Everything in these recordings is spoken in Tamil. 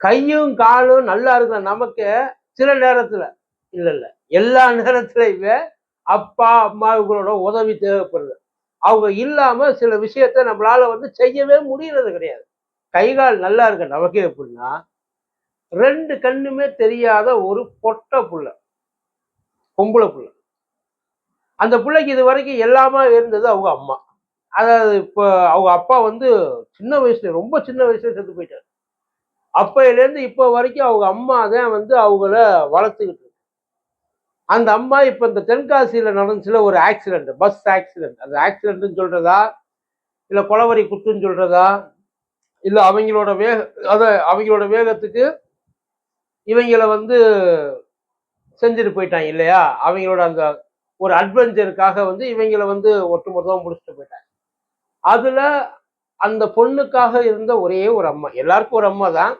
கையும் காலும் நல்லா இருக்கிற நமக்கு சில நேரத்துல இல்ல இல்ல. எல்லா நேரத்திலையுமே அப்பா அம்மாவுகளோட உதவி தேவைப்படுது. அவங்க இல்லாம சில விஷயத்த நம்மளால வந்து செய்யவே முடியறது கிடையாது. கை கால் நல்லா இருக்க நமக்கு எப்படின்னா ரெண்டு கண்ணுமே தெரியாத ஒரு பொட்டை புள்ள. பொம்பளை புள்ள. அந்த பிள்ளைக்கு இது வரைக்கும் எல்லாமே இருந்தது அவங்க அம்மா. அதாவது இப்போ அவங்க அப்பா வந்து சின்ன வயசுல ரொம்ப சின்ன வயசுல செத்து போயிட்டார். அப்பையிலேருந்து இப்போ வரைக்கும் அவங்க அம்மா தான் வந்து அவங்கள வளர்த்துக்கிட்டு அந்த அம்மா இப்போ இந்த தென்காசியில் நடந்துச்சுல ஒரு ஆக்சிடென்ட் பஸ் ஆக்சிடென்ட் அந்த ஆக்சிடென்ட்னு சொல்கிறதா இல்லை கொலவரி குத்துன்னு சொல்கிறதா இல்லை அவங்களோட வேக அதை அவங்களோட வேகத்துக்கு இவங்கள வந்து செஞ்சுட்டு போயிட்டாங்க இல்லையா? அவங்களோட அந்த ஒரு அட்வென்ச்சருக்காக வந்து இவங்கள வந்து ஒட்டுமொத்தமாக முடிச்சுட்டு போயிட்டாங்க. அதில் அந்த பொண்ணுக்காக இருந்த ஒரே ஒரு அம்மா. எல்லாருக்கும் ஒரு அம்மா தான்.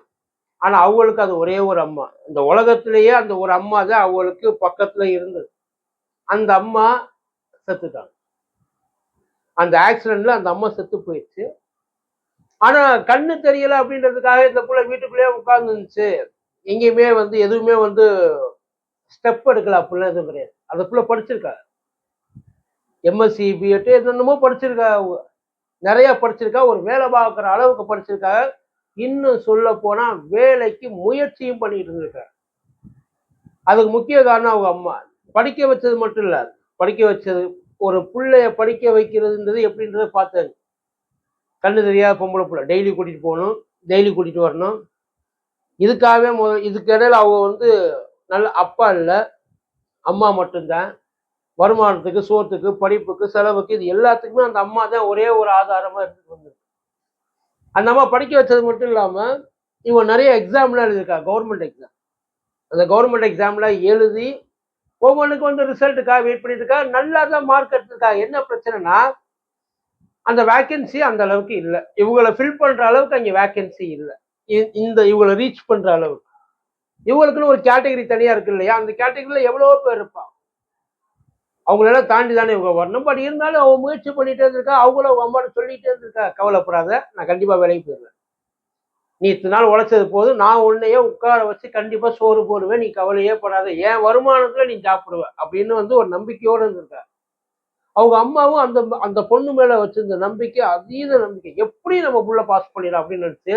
ஆனா அவங்களுக்கு அது ஒரே ஒரு அம்மா. இந்த உலகத்திலேயே அந்த ஒரு அம்மா தான் அவங்களுக்கு பக்கத்துல இருந்தது. அந்த அம்மா செத்துட்டாங்க. அந்த ஆக்சிடென்ட்ல அந்த அம்மா செத்து போயிடுச்சு. ஆனா கண்ணு தெரியல அப்படின்றதுக்காக இந்த புள்ள வீட்டுக்குள்ளேயே உட்கார்ந்துருந்துச்சு. எங்கேயுமே வந்து எதுவுமே வந்து ஸ்டெப் எடுக்கல. அப்படிலாம் எதுவும் கிடையாது. அந்த படிச்சிருக்கா. எம்எஸ்சி பிஎட் என்னென்னமோ படிச்சிருக்கா. நிறைய படிச்சிருக்கா ஒரு வேலை பார்க்குற அளவுக்கு படிச்சிருக்கா. இன்னும் சொல்ல போனா வேலைக்கு முயற்சியும் பண்ணிட்டு இருந்திருக்கா. அதுக்கு முக்கிய காரணம் அவங்க அம்மா. படிக்க வச்சது மட்டும் இல்ல படிக்க வச்சது ஒரு பிள்ளைய படிக்க வைக்கிறதுன்றது எப்படின்றத பார்த்தேன். கண்ணு தெரியாத பொம்பளை பிள்ளை. டெய்லி கூட்டிட்டு போகணும் டெய்லி கூட்டிட்டு வரணும். இதுக்காகவே முத இதுக்கு இடையில அவங்க வந்து நல்ல அப்பா இல்லை அம்மா மட்டும்தான். வருமானத்துக்கு சோத்துக்கு படிப்புக்கு செலவுக்கு இது எல்லாத்துக்குமே அந்த அம்மா தான் ஒரே ஒரு ஆதாரமா எடுத்துட்டு வந்திருக்கு அந்த அம்மா படிக்க வச்சது மட்டும் இல்லாம இவன் நிறைய எக்ஸாம்லாம் எழுதியிருக்கா கவர்மெண்ட் எக்ஸாம் அந்த கவர்மெண்ட் எக்ஸாம்ல எழுதி ஒவ்வொன்றுக்கு வந்து ரிசல்ட்டுக்காக வெயிட் பண்ணிட்டு இருக்கா நல்லா தான் மார்க் எடுத்திருக்கா. என்ன பிரச்சனைனா அந்த வேக்கன்சி அந்த அளவுக்கு இல்லை. இவங்களை ஃபில் பண்ற அளவுக்கு அங்கே வேக்கன்சி இல்லை. இந்த இவங்களை ரீச் பண்ற அளவுக்கு. இவங்களுக்குன்னு ஒரு கேட்டகரி தனியா இருக்கு இல்லையா? அந்த கேட்டகரியில் எவ்வளவோ பேர் இருப்பான் அவங்களெல்லாம் தாண்டி தானே இவங்க வரணும். பட் இருந்தாலும் அவன் முயற்சி பண்ணிட்டே இருந்திருக்கா. அவங்களும் அவங்க அம்மாட்ட சொல்லிட்டே இருந்திருக்கா. கவலைப்படாத நான் கண்டிப்பாக வேலைக்கு போயிடுவேன். நீ இத்தனை நாள் உழைச்சது போதும். நான் உன்னையே உட்கார வச்சு கண்டிப்பாக சோறு போடுவேன். நீ கவலையே படாத. என் வருமானத்தில் நீ சாப்பிடுவ அப்படின்னு வந்து ஒரு நம்பிக்கையோடு இருந்திருக்கா. அவங்க அம்மாவும் அந்த அந்த பொண்ணு மேலே வச்சிருந்த நம்பிக்கை அதீத நம்பிக்கை. எப்படி நம்ம புள்ள பாஸ் பண்ணிடலாம் அப்படின்னு நினச்சி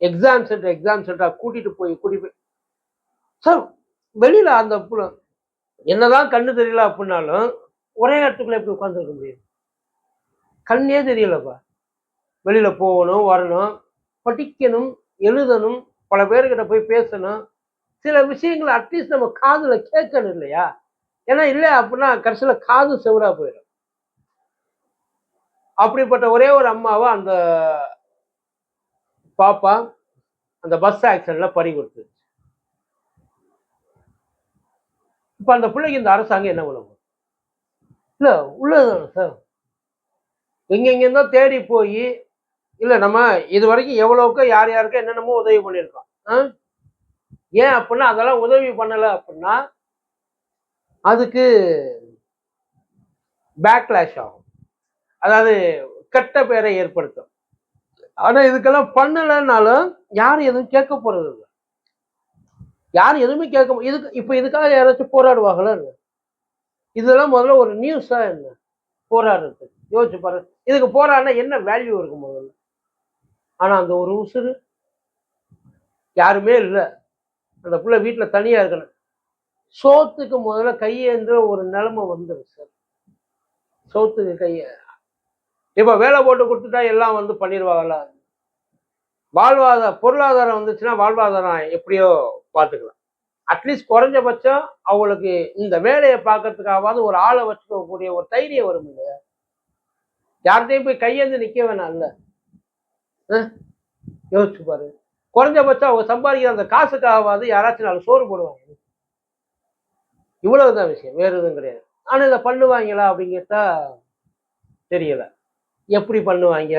எக்ஸாம் சென்டர் எக்ஸாம் சென்டராக கூட்டிகிட்டு போய் கூட்டிட்டு போய். சார் வெளியில் அந்த புள்ள என்னதான் கண்ணு தெரியல அப்படின்னாலும் ஒரே இடத்துக்குள்ள எப்படி உட்காந்துருக்க முடியும்? கண்ணே தெரியலப்பா. வெளியில போகணும் வரணும் படிக்கணும் எழுதணும் பல பேர்கிட்ட போய் பேசணும். சில விஷயங்களை அட்லீஸ்ட் நம்ம காதுல கேட்கணும் இல்லையா? ஏன்னா இல்லை அப்படின்னா கடைசியில காது செவரா போயிடும். அப்படிப்பட்ட ஒரே ஒரு அம்மாவை அந்த பாப்பா அந்த பஸ் ஆக்சிடென்ட்ல பறி கொடுத்து இப்ப அந்த பிள்ளைக்கு இந்த அரசாங்கம் என்ன பண்ணும் இல்ல உள்ளதுதானே சார் எங்கெங்கேருந்தோ தேடி போய் இல்ல நம்ம இது வரைக்கும் எவ்வளவுக்கு யார் யாருக்கோ என்னென்னமோ உதவி பண்ணியிருக்கோம். ஆ? ஏன் அப்படின்னா அதெல்லாம் உதவி பண்ணலை அப்படின்னா அதுக்கு பேக்லாஷ் ஆகும். அதாவது கெட்ட பேரை ஏற்படுத்தும். ஆனா இதுக்கெல்லாம் பண்ணலைன்னாலும் யாரும் எதுவும் கேட்க போறது இல்லை யாரும் எதுவுமே கேட்க இதுக்கு இப்போ இதுக்காக யாராச்சும் போராடுவாங்களா என்ன? இதெல்லாம் முதல்ல ஒரு நியூஸா என்ன? போராடுறதுக்கு யோசிச்சு பாரு. இதுக்கு போராடினா என்ன வேல்யூ இருக்கும் முதல்ல? ஆனால் அந்த ஒரு உசுறு யாருமே இல்லை. அந்த பிள்ளை வீட்டில் தனியாக இருக்கணும். சோத்துக்கு முதல்ல கையேன்ற ஒரு நிலைமை வந்துடும் சார் சோத்துக்கு கையை இப்போ வேலை போட்டு கொடுத்துட்டா எல்லாம் வந்து பண்ணிடுவாங்களா வாழ்வாதார பொருளாதாரம் வந்துச்சுன்னா வாழ்வாதாரம் எப்படியோ பார்த்துக்கலாம். அட்லீஸ்ட் குறைஞ்சபட்சம் அவங்களுக்கு இந்த வேலையை பார்க்கறதுக்காவது ஒரு ஆளை வச்சுக்கக்கூடிய ஒரு தைரியம் வரும் இல்லையா? யார்கிட்டயும் போய் கையேந்து நிக்க வேணாம் இல்ல? யோசிச்சு பாரு குறைஞ்சபட்சம் அவங்க சம்பாதிக்கிற அந்த காசுக்காகவாது யாராச்சும் நாலு சோறு போடுவாங்க. இவ்வளவுதான் விஷயம். வேற எதுவும் கிடையாது. ஆனா இதை பண்ணுவாங்களா அப்படின்னு கேட்டா தெரியல. எப்படி பண்ணுவாங்க?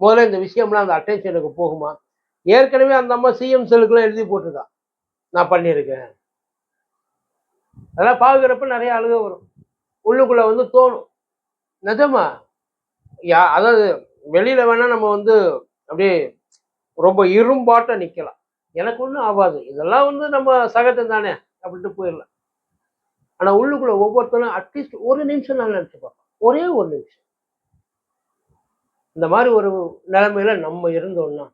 முதல்ல இந்த விஷயம்லாம் அந்த அட்டென்ஷனுக்கு போகுமா? ஏற்கனவே அந்த அம்மா சிஎம் செல்லுக்குலாம் எழுதி போட்டிருக்கான் நான் பண்ணியிருக்கேன். அதெல்லாம் பார்க்குறப்ப நிறைய அழுக வரும். உள்ளுக்குள்ளே வந்து தோணும். நிஜமா? யா அதாவது வெளியில வேணா நம்ம வந்து அப்படியே ரொம்ப இரும்பாட்ட நிக்கலாம். எனக்கு ஒன்றும் ஆகாது. இதெல்லாம் வந்து நம்ம சகஜம் தானே அப்படின்ட்டு போயிடலாம். ஆனா உள்ளுக்குள்ள ஒவ்வொருத்தரும் அட்லீஸ்ட் ஒரு நிமிஷம் நான் நினச்சி பார்ப்பேன் ஒரே ஒரு நிமிஷம். இந்த மாதிரி ஒரு நிலைமையில நம்ம இருந்தோம்னா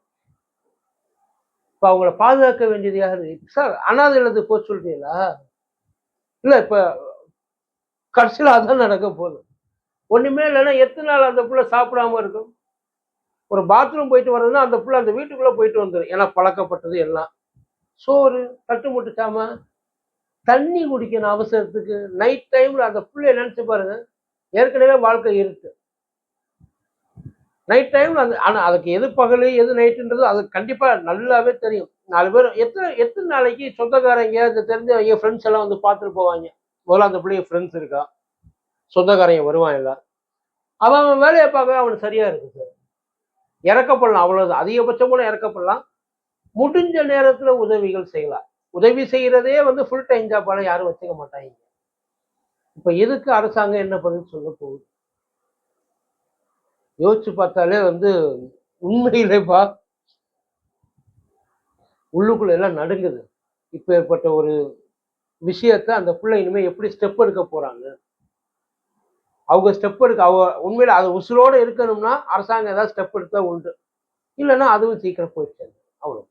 இப்போ அவங்கள பாதுகாக்க வேண்டியது யாரு? சார் அனாதை இல்லத்துக்கு போக சொல்றீங்களா? இல்லை இப்போ கடைசியில் அதான் நடக்க போகுது. ஒன்றுமே இல்லைன்னா எத்தனை நாள் அந்த புள்ள சாப்பிடாம இருக்கும்? ஒரு பாத்ரூம் போயிட்டு வர்றதுன்னா அந்த புள்ள அந்த வீட்டுக்குள்ளே போயிட்டு வந்துடும் ஏன்னா பழக்கப்பட்டது எல்லாம். சோறு தட்டு முட்டுச்சாம தண்ணி குடிக்கணும் அவசரத்துக்கு. நைட் டைமில் அந்த புள்ளைய நினச்சி பாருங்க. ஏற்கனவே வாழ்க்கை இருக்குது நைட் டைம்ல அந்த ஆனால் அதுக்கு எது பகல் எது நைட்டுன்றது அது கண்டிப்பாக நல்லாவே தெரியும். நாலு பேர் எத்தனை எத்தனை நாளைக்கு சொந்தக்காரங்க இந்த தெரிஞ்சவங்க ஃப்ரெண்ட்ஸ் எல்லாம் வந்து பார்த்துட்டு போவாங்க. முதல்ல அந்த பிள்ளைங்க ஃப்ரெண்ட்ஸ் இருக்கா? சொந்தக்காரங்க வருவான் எல்லாம் அவன் அவன் வேலையை பார்க்க அவனுக்கு சரியா இருக்கு சார் இறக்கப்படலாம் அவ்வளவுதான். அதிகபட்சம் கூட இறக்கப்படலாம். முடிஞ்ச நேரத்தில் உதவிகள் செய்யலாம். உதவி செய்கிறதே வந்து ஃபுல் டைம் ஜாப்பால யாரும் வச்சுக்க மாட்டாங்க. இப்போ எதுக்கு அரசாங்கம் என்ன பதில் சொல்ல போகுது? யோசிச்சு பார்த்தாலே வந்து உண்மையிலேப்பா உள்ளுக்குள்ள எல்லாம் நடுங்குது. இப்ப ஏற்பட்ட ஒரு விஷயத்த அந்த பிள்ளை இனிமேல் எப்படி ஸ்டெப் எடுக்க போறாங்க? அவங்க ஸ்டெப் எடுக்க அவங்க உண்மையில அது உசுரோடு இருக்கணும்னா அரசாங்கம் ஏதாவது ஸ்டெப் எடுத்தா உண்டு. இல்லைன்னா அதுவும் சீக்கிரம் போயிடுச்சு. அவ்வளோ